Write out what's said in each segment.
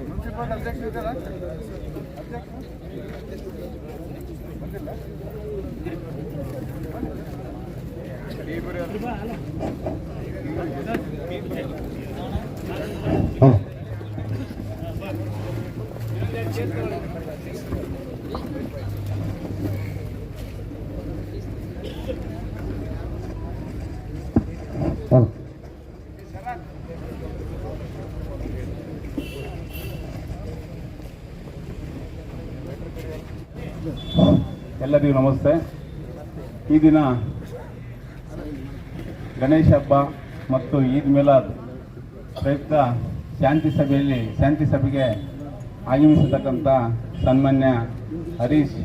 Municipal అధ్యక్షుడు కదా? అధ్యక్షుడు ಎಲ್ಲರಿಗೂ ನಮಸ್ತೆ. ಈ ದಿನ ಗಣೇಶ ಹಬ್ಬ ಮತ್ತು ಈದ್ ಮಿಲಾದ್ ಪ್ರಯುಕ್ತ ಶಾಂತಿ ಸಭೆಯಲ್ಲಿ, ಶಾಂತಿ ಸಭೆಗೆ ಆಗಮಿಸತಕ್ಕಂಥ ಸನ್ಮಾನ್ಯ ಹರೀಶ್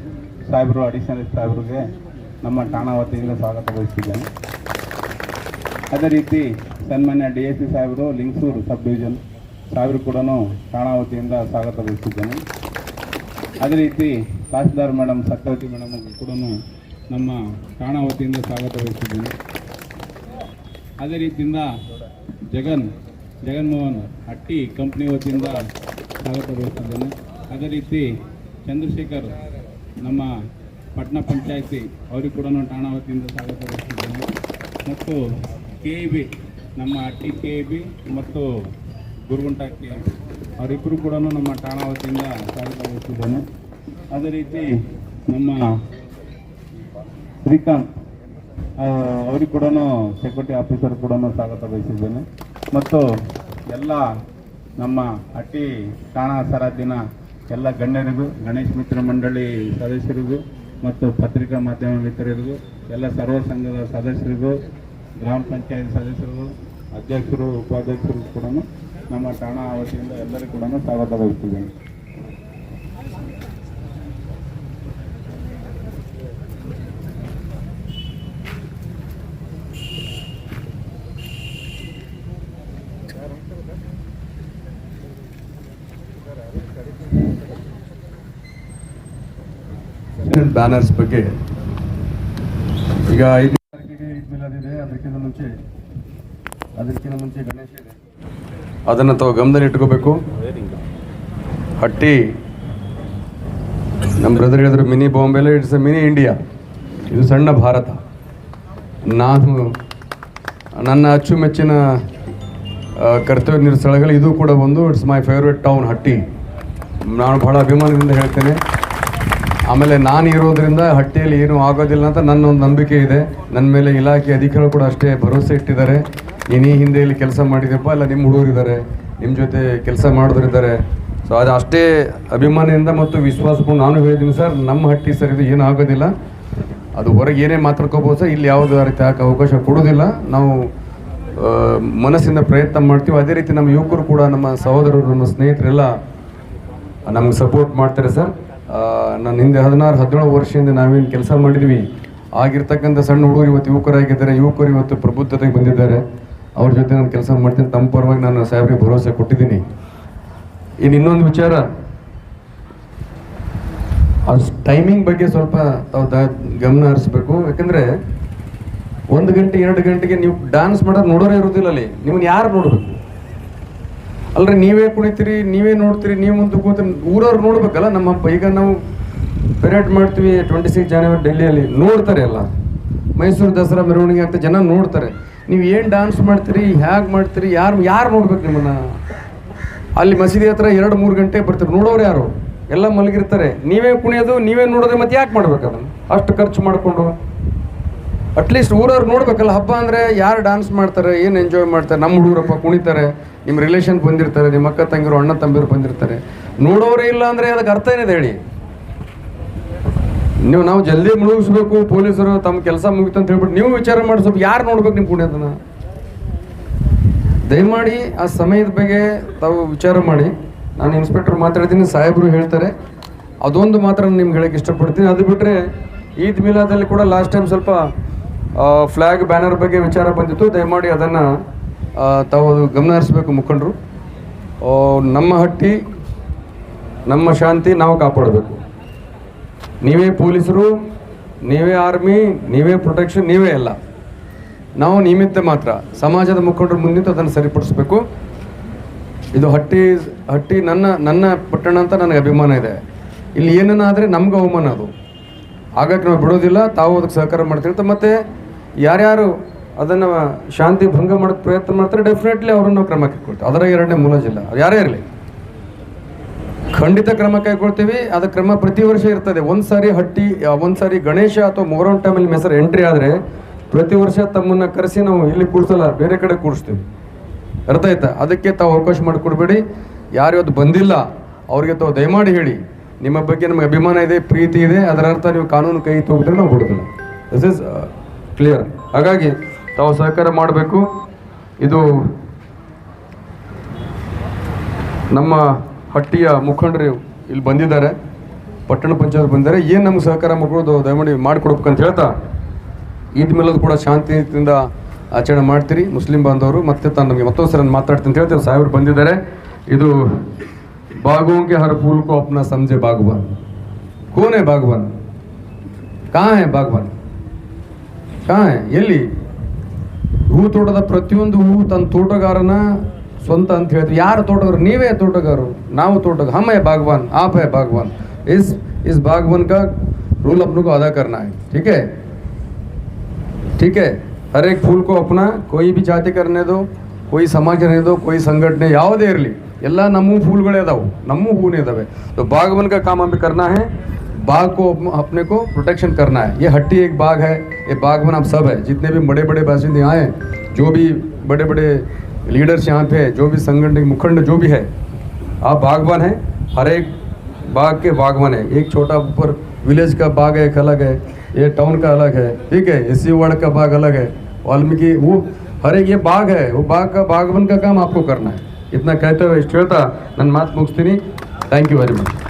ಸಾಹೇಬರು ಅಡಿಷನಲ್ ಸಾಹೇಬ್ರಿಗೆ ನಮ್ಮ ಠಾಣಾ ವತಿಯಿಂದ ಸ್ವಾಗತ ಬಯಸ್ತಿದ್ದೇನೆ. ಅದೇ ರೀತಿ ಸನ್ಮಾನ್ಯ ಡಿ ಎಸ್ ಪಿ ಸಾಹೇಬರು, ಲಿಂಗಸೂರು ಸಬ್ ಡಿವಿಷನ್ ಸಾಹೇಬರು ಕೂಡ ಠಾಣಾ ವತಿಯಿಂದ ಸ್ವಾಗತ ಬಯಸ್ತಿದ್ದೇನೆ. ಅದೇ ರೀತಿ ತಹಸೀಲ್ದಾರ್ ಮೇಡಮ್ ಸತ್ಯವತಿ ಮೇಡಮ್ ಕೂಡ ನಮ್ಮ ಠಾಣಾ ವತಿಯಿಂದ ಸ್ವಾಗತ ವಹಿಸಿದ್ದೇನೆ ಅದೇ ರೀತಿಯಿಂದ ಜಗನ್ ಜಗನ್ಮೋಹನ್ ಹಟ್ಟಿ ಕಂಪ್ನಿ ವತಿಯಿಂದ ಸ್ವಾಗತ ವಹಿಸಿದ್ದೇನೆ ಅದೇ ರೀತಿ ಚಂದ್ರಶೇಖರ್ ನಮ್ಮ ಪಟ್ಟಣ ಪಂಚಾಯತಿ ಅವರಿಗೆ ಕೂಡ ಠಾಣಾ ವತಿಯಿಂದ ಸ್ವಾಗತ ವಹಿಸಿದ್ದೇನೆ ಮತ್ತು ಕೆ ಬಿ ನಮ್ಮ ಹಟ್ಟಿ ಕೆ ಬಿ ಮತ್ತು ಗುರುಗುಂಟ ಕೆ ಅವರಿಬ್ಬರು ಕೂಡ ನಮ್ಮ ಠಾಣಾ ವತಿಯಿಂದ ಸ್ವಾಗತ ವಹಿಸಿದ್ದೇನೆ ಅದೇ ರೀತಿ ನಮ್ಮ ಶ್ರೀಕಾಂತ್ ಅವ್ರಿಗೆ ಕೂಡ ಸೆಕ್ಯೂರಿಟಿ ಆಫೀಸರ್ ಕೂಡ ಸ್ವಾಗತ ಬಯಸಿದ್ದೇನೆ. ಮತ್ತು ಎಲ್ಲ ನಮ್ಮ ಅಟ್ಟಿ ಠಾಣಾ ಸರಾದಿನ ಎಲ್ಲ ಗಣ್ಯರಿಗೂ, ಗಣೇಶ್ ಮಿತ್ರ ಮಂಡಳಿ ಸದಸ್ಯರಿಗೂ ಮತ್ತು ಪತ್ರಿಕಾ ಮಾಧ್ಯಮ ಮಿತ್ರರಿಗೂ, ಎಲ್ಲ ಸರ್ವ ಸಂಘದ ಸದಸ್ಯರಿಗೂ, ಗ್ರಾಮ ಪಂಚಾಯತ್ ಸದಸ್ಯರಿಗೂ, ಅಧ್ಯಕ್ಷರು, ಉಪಾಧ್ಯಕ್ಷರು ಕೂಡ ನಮ್ಮ ಠಾಣಾ ವತಿಯಿಂದ ಎಲ್ಲರಿಗೂ ಕೂಡ ಸ್ವಾಗತ ಬಯಸ್ತಿದ್ದೇನೆ. ಬ್ಯಾನರ್ಸ್ ಬಗ್ಗೆ ಈಗ ಐದು ತಾರೀಕಿಗೆ ಈದ್ ಮಿಲಾದ್ ಅದಕ್ಕಿಂತ ಮುಂಚೆ ಅದಕ್ಕಿಂತ ಮುಂಚೆ ಗಣೇಶ ಇದೆ. ಅದನ್ನು ತಾವು ಗಮನದಲ್ಲಿ ಇಟ್ಕೋಬೇಕು. ಹಟ್ಟಿ ನಮ್ಮ ಬ್ರದರ್ ಹೇಳಿದ್ರು, ಮಿನಿ ಬಾಂಬೆಲ್ಲ ಇಟ್ಸ್ ಎ ಮಿನಿ ಇಂಡಿಯಾ. ಇದು ಸಣ್ಣ ಭಾರತ. ನಾನು ನನ್ನ ಅಚ್ಚುಮೆಚ್ಚಿನ ಕರ್ತವ್ಯ ಸ್ಥಳಗಳು ಇದು ಕೂಡ ಒಂದು. It's my favourite town Hatti. ನಾನು ಬಹಳ ಅಭಿಮಾನದಿಂದ ಹೇಳ್ತೇನೆ. ಆಮೇಲೆ ನಾನು ಇರೋದ್ರಿಂದ ಹಟ್ಟಿಯಲ್ಲಿ ಏನೂ ಆಗೋದಿಲ್ಲ ಅಂತ ನನ್ನ ಒಂದು ನಂಬಿಕೆ ಇದೆ. ನನ್ನ ಮೇಲೆ ಇಲಾಖೆ ಅಧಿಕಾರಿಗಳು ಕೂಡ ಅಷ್ಟೇ ಭರವಸೆ ಇಟ್ಟಿದ್ದಾರೆ. ನೀನು ಹಿಂದೆ ಇಲ್ಲಿ ಕೆಲಸ ಮಾಡಿದಪ್ಪ ಅಲ್ಲ ನಿಮ್ಮ ಹುಡುಗರಿದ್ದಾರೆ ನಿಮ್ಮ ಜೊತೆ ಕೆಲಸ ಮಾಡಿದ್ರಿದ್ದಾರೆ ಸೊ ಅದು ಅಷ್ಟೇ ಅಭಿಮಾನದಿಂದ ಮತ್ತು ವಿಶ್ವಾಸಪೂರ್ಣ ನಾನು ಹೇಳಿದ್ದೀನಿ, ಸರ್, ನಮ್ಮ ಹಟ್ಟಿ ಸರ್ ಇದು ಏನೂ ಆಗೋದಿಲ್ಲ. ಅದು ಹೊರಗೆ ಏನೇ ಮಾತಾಡ್ಕೋಬೋದು ಸರ್, ಇಲ್ಲಿ ಯಾವುದೇ ರೀತಿ ಹಾಕೋ ಅವಕಾಶ ಕೊಡೋದಿಲ್ಲ ನಾವು ಮನಸ್ಸಿಂದ ಪ್ರಯತ್ನ ಮಾಡ್ತೀವಿ. ಅದೇ ರೀತಿ ನಮ್ಮ ಯುವಕರು ಕೂಡ, ನಮ್ಮ ಸಹೋದರರು, ನಮ್ಮ ಸ್ನೇಹಿತರೆಲ್ಲ ನಮ್ಗೆ ಸಪೋರ್ಟ್ ಮಾಡ್ತಾರೆ ಸರ್ ನಾನು ಹಿಂದೆ ಹದಿನಾರು, ಹದಿನೇಳು ವರ್ಷದಿಂದ ನಾವೇನು ಕೆಲಸ ಮಾಡಿದ್ವಿ. ಆಗಿರ್ತಕ್ಕಂಥ ಸಣ್ಣ ಹುಡುಗರು ಇವತ್ತು ಯುವಕರಾಗಿದ್ದಾರೆ. ಯುವಕರು ಇವತ್ತು ಪ್ರಬುದ್ಧತೆಗೆ ಬಂದಿದ್ದಾರೆ. ಅವ್ರ ಜೊತೆ ನಾನು ಕೆಲಸ ಮಾಡ್ತೀನಿ. ತಮ್ಮ ಪರವಾಗಿ ನಾನು ಸಾಹೇಬ್ರಿಗೆ ಭರವಸೆ ಕೊಟ್ಟಿದ್ದೀನಿ. ಇನ್ನು ಇನ್ನೊಂದು ವಿಚಾರ. ಆ ಟೈಮಿಂಗ್ ಬಗ್ಗೆ ಸ್ವಲ್ಪ ತಾವು ಗಮನ ಹರಿಸ್ಬೇಕು. ಯಾಕಂದರೆ ಒಂದು ಗಂಟೆ, ಎರಡು ಗಂಟೆಗೆ ನೀವು ಡ್ಯಾನ್ಸ್ ಮಾಡೋದು ನೋಡೋರೇ ಇರೋದಿಲ್ಲ ಅಲ್ಲಿ. ನಿಮ್ಮನ್ನು ಯಾರು ನೋಡ್ಬೇಕು? ಅಲ್ರಿ, ನೀವೇ ಕುಣಿತೀರಿ, ನೀವೇ ನೋಡ್ತೀರಿ, ನೀವು ಮುಂದೆ ಕೂತು ಊರವ್ರು ನೋಡ್ಬೇಕಲ್ಲ ನಮ್ಮಪ್ಪ ಈಗ ನಾವು ಪೆರೇಡ್ ಮಾಡ್ತೀವಿ ಟ್ವೆಂಟಿ ಸಿಕ್ಸ್ ಜನವರಿ ಡೆಲ್ಲಿಯಲ್ಲಿ. ನೋಡ್ತಾರೆ ಎಲ್ಲ. ಮೈಸೂರು ದಸರಾ ಮೆರವಣಿಗೆ ಅಂತ ಜನ ನೋಡ್ತಾರೆ. ನೀವು ಏನು ಡ್ಯಾನ್ಸ್ ಮಾಡ್ತೀರಿ, ಹ್ಯಾಗ್ ಮಾಡ್ತೀರಿ, ಯಾರು ಯಾರು ನೋಡ್ಬೇಕು ನಿಮ್ಮನ್ನ? ಅಲ್ಲಿ ಮಸೀದಿ ಹತ್ರ ಎರಡು, ಮೂರು ಗಂಟೆ ಬರ್ತಾರೆ. ನೋಡೋರು ಯಾರು? ಎಲ್ಲ ಮಲಗಿರ್ತಾರೆ. ನೀವೇ ಕುಣಿಯೋದು, ನೀವೇ ನೋಡೋದು, ಮತ್ತೆ ಯಾಕೆ ಮಾಡ್ಬೇಕು ಅದನ್ನು? ಅಷ್ಟು ಖರ್ಚು ಮಾಡಿಕೊಂಡು. ಅಟ್ಲೀಸ್ಟ್ ಊರವ್ರು ನೋಡ್ಬೇಕಲ್ಲ, ಹಬ್ಬ ಅಂದರೆ ಯಾರು ಡಾನ್ಸ್ ಮಾಡ್ತಾರೆ, ಏನು ಎಂಜಾಯ್ ಮಾಡ್ತಾರೆ ನಮ್ಮ ಹುಡುಗರಪ್ಪ ಕುಣಿತಾರೆ ನಿಮ್ಮ ರಿಲೇಷನ್ ಬಂದಿರ್ತಾರೆ ನಿಮ್ಮ ಅಕ್ಕ ತಂಗಿರು, ಅಣ್ಣ ತಂಬಿರು ಬಂದಿರ್ತಾರೆ. ನೋಡೋರು ಇಲ್ಲ ಅಂದರೆ ಅದಕ್ಕೆ ಅರ್ಥ ಏನಿದೆ ಹೇಳಿ? ನೀವು ನಾವು ಜಲ್ದಿ ಮುಳುಗಿಸ್ಬೇಕು, ಪೊಲೀಸರು ತಮ್ಮ ಕೆಲಸ ಮುಗಿತು ಅಂತ ಹೇಳ್ಬಿಟ್ಟು ನೀವು ವಿಚಾರ ಮಾಡಿ ಸ್ವಲ್ಪ ಯಾರು ನೋಡ್ಬೇಕು ನಿಮ್ಮ ಕುಣಿಯೋದನ್ನ ದಯಮಾಡಿ ಆ ಸಮಯದ ಬಗ್ಗೆ ತಾವು ವಿಚಾರ ಮಾಡಿ. ನಾನು ಇನ್ಸ್ಪೆಕ್ಟರ್ ಮಾತಾಡ್ತೀನಿ, ಸಾಹೇಬರು ಹೇಳ್ತಾರೆ. ಅದೊಂದು ಮಾತ್ರ ನಿಮ್ಗೆ ಹೇಳಕ್ಕೆ ಇಷ್ಟಪಡ್ತೀನಿ. ಅದು ಬಿಟ್ಟರೆ ಈದ್ ಮಿಲಾದಲ್ಲಿ ಕೂಡ ಲಾಸ್ಟ್ ಟೈಮ್ ಸ್ವಲ್ಪ ಫ್ಲ್ಯಾಗ್ ಬ್ಯಾನರ್ ಬಗ್ಗೆ ವಿಚಾರ ಬಂದಿತ್ತು. ದಯಮಾಡಿ ಅದನ್ನು ತಾವು ಗಮನ ಹರಿಸ್ಬೇಕು ಮುಖಂಡರು. ನಮ್ಮ ಹಟ್ಟಿ, ನಮ್ಮ ಶಾಂತಿ ನಾವು ಕಾಪಾಡಬೇಕು. ನೀವೇ ಪೊಲೀಸರು, ನೀವೇ ಆರ್ಮಿ ನೀವೇ ಪ್ರೊಟೆಕ್ಷನ್ ನೀವೇ ಎಲ್ಲ. ನಾವು ನಿಮಿತ್ತ ಮಾತ್ರ ಸಮಾಜದ ಮುಖಂಡರು ಮುಂದಿಂತ ಅದನ್ನು ಸರಿಪಡಿಸಬೇಕು. ಇದು ಹಟ್ಟಿ ಹಟ್ಟಿ ನನ್ನ ನನ್ನ ಪಟ್ಟಣ ಅಂತ ನನಗೆ ಅಭಿಮಾನ ಇದೆ. ಇಲ್ಲಿ ಏನನ್ನಾದರೆ ನಮ್ಗೆ ಅವಮಾನ ಅದು. ಹಾಗಾಗಿ ನಾವು ಬಿಡೋದಿಲ್ಲ, ತಾವು ಅದಕ್ಕೆ ಸಹಕಾರ ಮಾಡ್ತೀವಿ ಮತ್ತು ಯಾರ್ಯಾರು ಅದನ್ನು ಶಾಂತಿ ಭಂಗ ಮಾಡೋಕ್ಕೆ ಪ್ರಯತ್ನ ಮಾಡ್ತಾರೆ ಡೆಫಿನೆಟ್ಲಿ ಅವರನ್ನು ಕ್ರಮ ಕೈಗೊಳ್ತೀವಿ. ಅದರ ಎರಡನೇ ಮೂಲ ಜಿಲ್ಲ. ಅದು ಯಾರೇ ಇರಲಿ. ಖಂಡಿತ ಕ್ರಮ ಕೈಗೊಳ್ತೀವಿ. ಅದು ಕ್ರಮ ಪ್ರತಿ ವರ್ಷ ಇರ್ತದೆ. ಒಂದು ಸಾರಿ ಹಟ್ಟಿ ಒಂದು ಸಾರಿ ಗಣೇಶ ಅಥವಾ ಮೊಹರಂ ಟೈಮಲ್ಲಿ ಹೆಸರು ಎಂಟ್ರಿ ಆದರೆ ಪ್ರತಿ ವರ್ಷ ತಮ್ಮನ್ನು ಕರೆಸಿ ನಾವು ಇಲ್ಲಿ ಕೂಡಿಸಲ್ಲ ಬೇರೆ ಕಡೆ ಕೂಡಿಸ್ತೀವಿ ಅರ್ಥ ಆಯ್ತಾ? ಅದಕ್ಕೆ ತಾವು ಅವಕಾಶ ಮಾಡಿಕೊಡ್ಬೇಡಿ. ಯಾರು ಇವತ್ತು ಬಂದಿಲ್ಲ, ಅವ್ರಿಗೆ ತಾವು ದಯಮಾಡಿ ಹೇಳಿ. ನಿಮ್ಮ ಬಗ್ಗೆ ನಮಗೆ ಅಭಿಮಾನ ಇದೆ, ಪ್ರೀತಿ ಇದೆ. ಅದರ ಅರ್ಥ ನೀವು ಕಾನೂನು ಕೈ ತೋಗಿದ್ರೆ ನಾವು ಬಿಡೋದಿಲ್ಲ ದಿಸ್ ಇಸ್ ಕ್ಲಿಯರ್ ಹಾಗಾಗಿ ತಾವು ಸಹಕಾರ ಮಾಡಬೇಕು. ಇದು ನಮ್ಮ ಹಟ್ಟಿಯ ಮುಖಂಡರು ಇಲ್ಲಿ ಬಂದಿದ್ದಾರೆ. ಪಟ್ಟಣ ಪಂಚಾಯತ್ ಬಂದಿದ್ದಾರೆ. ಏನು ನಮ್ಗೆ ಸಹಕಾರ ಮಾಡ್ಕೊಳ್ಳೋದು ದಯಮಾಡಿ ಅಂತ ಹೇಳ್ತಾ ಈದ್ ಮೇಲದು ಕೂಡ ಶಾಂತಿಯಿಂದ ಆಚರಣೆ ಮಾಡ್ತೀರಿ. ಮುಸ್ಲಿಂ ಬಾಂಧವರು, ಮತ್ತೆ ತಾನು ನಮಗೆ ಮತ್ತೊಂದು ಸರ ಮಾತಾಡ್ತೀನಿ ಅಂತ ಹೇಳ್ತೀವಿ ಸಾಹೇಬರು ಬಂದಿದ್ದಾರೆ. ಇದು ಬಾಗುವಂಗೆ ಹರ ಫೂಲ್ ಅಪ್ನ ಸಂಜೆ ಬಾಗವಾನ್. ಕೋನ್ ಹೇ ಬಾಗವಾನ್. ಕಾ ಹೇ ಹೇ ಎಲ್ಲಿ ಹೂ ತೋಟದ ಪ್ರತಿಯೊಂದು ಹೂ ತನ್ನ ತೋಟಗಾರನ ಸ್ವಂತ ಅಂತ ಹೇಳ್ತೀವಿ ಯಾರು ತೋಟಗಾರ ನೀವೇ ತೋಟಗಾರರು ನಾವು ತೋಟಗಾರ हम है बागवान आप है बागवान इस इस बागवान का रूल अपने को अदा करना है ठीक है ठीक है हर एक फूल को अपना कोई भी ಜಾತಿ करने दो कोई ಸಮಾಜ रहने दो कोई ಸಂಘಟನೆ ಯಾವುದೇ ಇರಲಿ ಎಲ್ಲ ನಮ್ಮ ಫೂಲ್ಗಳೇ ಅದಾವು ನಮ್ಮ ಹೂನೇ ಇದಾವೆ तो बागवान का काम हमें करना है बाग को अप- अपने को प्रोटेक्शन करना है ये हट्टी एक बाग है ये बागवान आप सब है जितने भी बड़े बड़े बासिंदे यहाँ हैं जो भी बड़े बड़े लीडर्स यहाँ पे है जो भी संगठन मुखंड जो भी है आप बागवान हैं हर एक बाग के बागवान है एक छोटा ऊपर विलेज का बाग है एक अलग है ये टाउन का अलग है ठीक है एस वार्ड का बाग अलग है वाल्मीकि वो हर एक ये बाग है वो बाग का बागवान का काम आपको करना है इतना कहते हुए ಇಷ್ಟು ಹೇಳ್ತಾ ನನ್ನ ಮಾತು ಮುಗಿಸ್ತೀನಿ ಥ್ಯಾಂಕ್ ಯು ವೆರಿ ಮಚ್